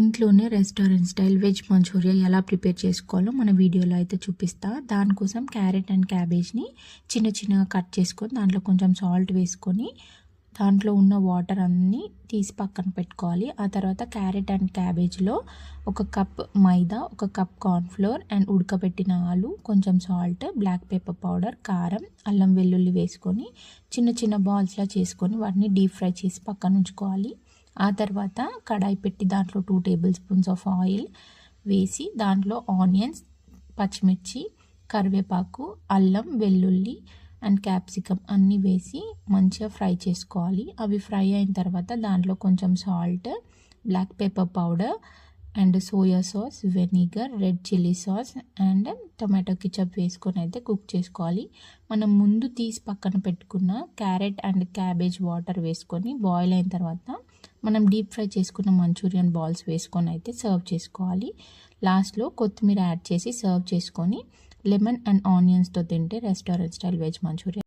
ఇంట్లోనే restaurant style veg Manchuria ఎలా prepare చేసుకోవాలో మన వీడియోలో అయితే చూపిస్తా. దానికోసం క్యారెట్ అండ్ క్యాబేజ్ని చిన్న చిన్నగా కట్ చేసుకొని దాంట్లో కొంచెం సాల్ట్ వేసుకొని దాంట్లో ఉన్న వాటర్ అన్నీ తీసి పక్కన పెట్టుకోవాలి. ఆ తర్వాత క్యారెట్ అండ్ క్యాబేజ్లో ఒక కప్ మైదా ఒక కప్ కార్న్ఫ్లోర్ అండ్ ఉడకబెట్టిన ఆలు కొంచెం సాల్ట్ బ్లాక్ పేపర్ పౌడర్ కారం అల్లం వెల్లుల్లి వేసుకొని చిన్న చిన్న బాల్స్లా చేసుకొని వాటిని డీప్ ఫ్రై చేసి పక్కన ఉంచుకోవాలి. ఆ తర్వాత కడాయి పెట్టి దాంట్లో two table spoons of oil వేసి దాంట్లో ఆనియన్స్ పచ్చిమిర్చి కరివేపాకు అల్లం వెల్లుల్లి అండ్ క్యాప్సికమ్ అన్నీ వేసి మంచిగా ఫ్రై చేసుకోవాలి. అవి ఫ్రై అయిన తర్వాత దాంట్లో కొంచెం salt black pepper powder and soya sauce vinegar red chilli sauce and tomato ketchup వేసుకొని అయితే కుక్ చేసుకోవాలి. మనం ముందు తీసి పక్కన పెట్టుకున్న క్యారెట్ అండ్ క్యాబేజ్ వాటర్ వేసుకొని బాయిల్ అయిన తర్వాత మనం డీప్ ఫ్రై చేసుకున్న మంచూరియన్ బాల్స్ వేసుకొని అయితే సర్వ్ చేసుకోవాలి. లాస్ట్లో కొత్తిమీర యాడ్ చేసి సర్వ్ చేసుకొని లెమన్ అండ్ ఆనియన్స్తో తింటే రెస్టారెంట్ స్టైల్ వెజ్ మంచూరియన్